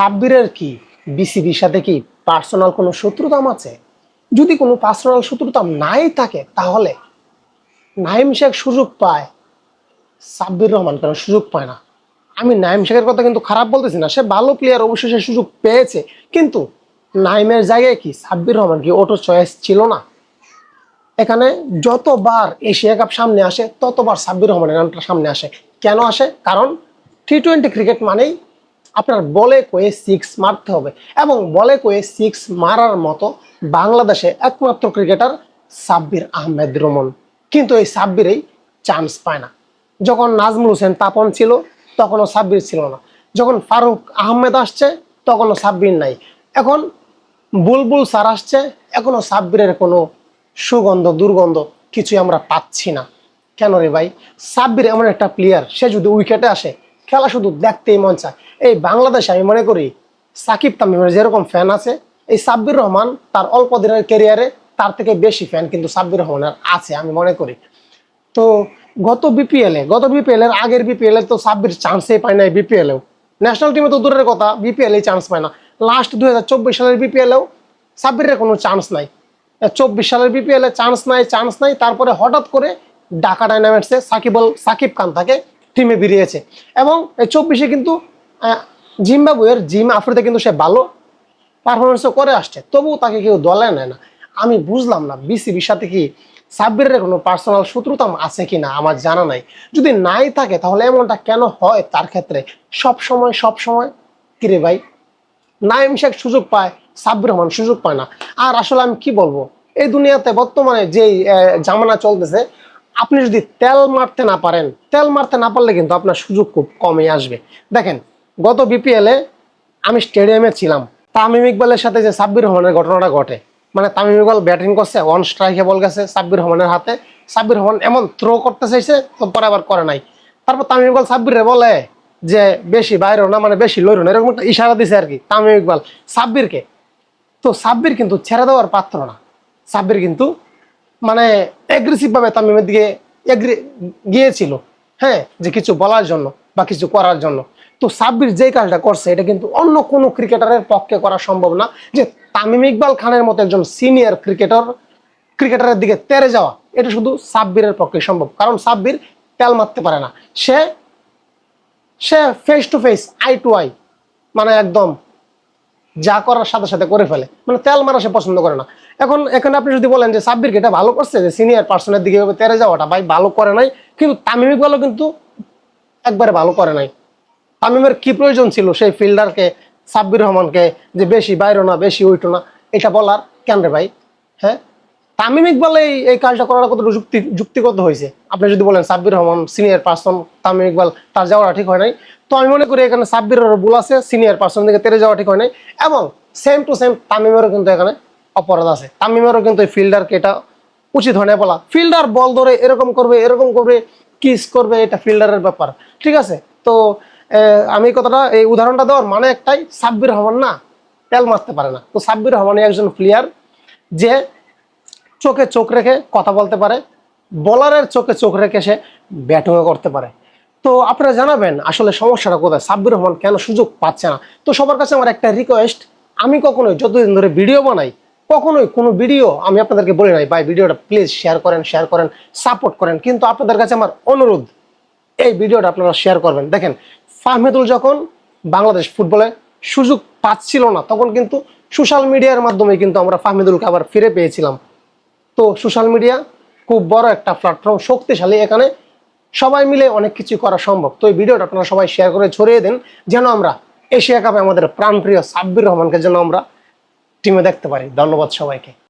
সাব্বিরের কি বিসিবির সাথে কি পার্সোনাল কোনো শত্রুতাম আছে? যদি কোনো পার্সোনাল শত্রুতাম নাই থাকে, তাহলে নাইম শেখ সুযোগ পায়, সাব্বির রহমান কেন সুযোগ পায় না? আমি নাইম শেখের কথা কিন্তু খারাপ বলতেছি না, সে ভালো প্লেয়ার অবশ্যই সে সুযোগ পেয়েছে, কিন্তু নাইমের জায়গায় কি সাব্বির রহমান কি ওটো চয়েস ছিল না? এখানে যতবার এশিয়া কাপ সামনে আসে, ততবার সাব্বির রহমানের নামটা সামনে আসে। কেন আসে? কারণ টি টোয়েন্টি ক্রিকেট মানেই আপনার বলে কয়ে সিক্স মারতে হবে এবং বলে কয়ে সিক্স মারার মতো বাংলাদেশে একমাত্র ক্রিকেটার সাব্বির আহমেদ রোমন। কিন্তু এই সাব্বিরেই চান্স পায় না। যখন নাজমুল হোসেন তাপন ছিল, তখনও সাব্বির ছিল না। যখন ফারুক আহমেদ আসছে, তখনও সাব্বির নাই। এখন বুলবুল স্যার আসছে এখনও সাব্বিরের কোনো সুগন্ধ, দুর্গন্ধ কিছুই আমরা পাচ্ছি না। কেন রে ভাই? সাব্বির এমন একটা প্লেয়ার সে যদি উইকেটে আসে খেলা শুধু দেখতেই মন চায়। এই বাংলাদেশে আমি মনে করি সাকিব তামিমের যেরকম ফ্যান আছে, এই সাব্বির রহমান তার অল্প দিনের ক্যারিয়ারে তার থেকে বেশি ফ্যান কিন্তু সাব্বির রহমানের আছে আমি মনে করি। তো গত বিপিএল গত বিপিএল এর আগের বিপিএল তো সাব্বির চান্সই পায় নাই বিপিএল এও ন্যাশনাল টিমে তো দূরের কথা বিপিএল চান্স পায় না। লাস্ট দুই হাজার চব্বিশ সালের বিপিএল এও সাব্বিরের কোনো চান্স নাই। চব্বিশ সালের বিপিএল চান্স নাই চান্স নাই, তারপরে হঠাৎ করে ঢাকা ডাইনামিক্সে সাকিবল সাকিব খান তাকে টিমে বেরিয়েছে। এবং চব্বিশে কিন্তু জিম্বাবুয়ের জিম আফ্রিতে কিন্তু সে ভালো পারফরমেন্সও করে আসছে। তবুও তাকে কেউ দলে নেয় না। আমি বুঝলাম না, বিসিবির সাথে কি সাব্বিরের কোনো পার্সোনাল শত্রুতা আছে কি না আমার জানা নাই। যদি নাই থাকে, তাহলে এমনটা কেন হয় তার ক্ষেত্রে? সব সময় সব সময়? কিরে ভাই? নাইম শেখ সুযোগ পায়, সাব্বির রহমান সুযোগ পায় না। আর আসলে আমি কি বলব? এই দুনিয়াতে বর্তমানে যেই জামানা চলতেছে আপনি যদি তেল মারতে না পারেন, তেল মারতে না পারলে কিন্তু আপনার সুযোগ খুব কমই আসবে। দেখেন, গত বিপিএলে আমি স্টেডিয়ামে ছিলাম। তামিম ইকবালের সাথে যে সাব্বির রহমানের ঘটনাটা ঘটে মানে তামিম ইকবাল ব্যাটিং করছে ওয়ান স্ট্রাইকে বল গেছে সাব্বির রহমানের হাতে। সাব্বির রহমান এমন থ্রো করতে চাইছে তো পরে আবার করে নাই। তারপর তামিম ইকবাল সাব্বিরে বলে যে, বেশি বাইরেও না মানে বেশি লইরো না। এরকম একটা ইশারা দিছে আর কি তামিম ইকবাল সাব্বিরকে। তো সাব্বির কিন্তু ছেড়ে দেওয়ার পাত্র না। সাব্বির কিন্তু মানে অ্যাগ্রেসিভ ভাবে তামিমের দিকে গিয়েছিল হ্যাঁ যে কিছু বলার জন্য বা কিছু করার জন্য। তো সাব্বির যেই কাজটা করছে, এটা কিন্তু অন্য কোনো ক্রিকেটারের পক্ষে করা সম্ভব না। যে তামিম ইকবাল খানের মতো একজন সিনিয়র ক্রিকেটার ক্রিকেটারের দিকে তেরে যাওয়া, এটা শুধু সাব্বিরের পক্ষে সম্ভব। কারণ সাব্বির তেল মারতে পারে না। সে সে face to face eye to eye মানে একদম যা করার সাথে সাথে করে ফেলে। মানে তেল মারা সে পছন্দ করে না। এখন, এখানে আপনি যদি বলেন যে সাব্বির এটা ভালো করছে, যে সিনিয়র পার্সনের দিকে তেরে যাওয়াটা, ভাই ভালো করে নাই, কিন্তু তামিম ইকবালও কিন্তু একবারে ভালো করে নাই। তামিমের কি প্রয়োজন ছিল সেই ফিল্ডারকে, সাব্বির রহমানকে, যে বেশি বাইরো না, বেশি উইটো না, এটা বলার কেন রে ভাই? হ্যাঁ? তামিম ইকবাল এই কাজটা করার কতটা যুক্তি যুক্তিগত হয়েছে? আপনি যদি বলেন সাব্বির রহমান সিনিয়র পার্সন তামিম ইকবাল, তার যাওয়াটা ঠিক হয় নাই। তো আমি মনে করি এখানে সাব্বিরের ভুল আছে সিনিয়র পার্সন থেকে তেরে যাওয়া ঠিক হয় নাই। এবং সেম টু সেম তামিমেরও কিন্তু এখানে অপরাধ আছে। তামিমেরও কিন্তু এই ফিল্ডারকে এটা উচিত হয় না বলা। ফিল্ডার বল ধরে এরকম করবে এরকম করবে কিস করবে, এটা ফিল্ডারের ব্যাপার। ঠিক আছে? তো আমি কথাটা, এই উদাহরণটা দেওয়ার মানে একটাই, সাব্বির রহমান না, তেল মারতে পারে না। তো সাব্বির রহমান একজন প্লেয়ার যে চোখে চোখ রেখে কথা বলতে পারে বলারের চোখে চোখ রেখে সে ব্যাটিংও করতে পারে। তো আপনারা জানাবেন আসলে সমস্যাটা কোথায়? সাব্বির রহমান কেন সুযোগ পাচ্ছে না? তো সবার কাছে আমার একটা রিকোয়েস্ট আমি কখনোই যতদিন ধরে ভিডিও বানাই, কখনোই কোনো ভিডিও আমি আপনাদেরকে বলি নাই, ভাই ভিডিওটা প্লিজ শেয়ার করেন শেয়ার করেন সাপোর্ট করেন। কিন্তু আপনাদের কাছে আমার অনুরোধ, এই ভিডিওটা আপনারা শেয়ার করবেন। দেখেন, ফাহমেদুল যখন বাংলাদেশ ফুটবলে সুযোগ পাচ্ছিল না, তখন কিন্তু সোশ্যাল মিডিয়ার মাধ্যমে কিন্তু আমরা ফাহমেদুলকে আবার ফিরে পেয়েছিলাম। তো সোশ্যাল মিডিয়া খুব বড় একটা প্ল্যাটফর্ম শক্তিশালী। এখানে সবাই মিলে অনেক কিছু করা সম্ভব। তো এই ভিডিওটা আপনারা সবাই শেয়ার করে ছড়িয়ে দেন, যেন আমরা এশিয়া কাপে আমাদের প্রাণপ্রিয় সাব্বির রহমানকে যেন আমরা টিমে দেখতে পারি। ধন্যবাদ সবাইকে।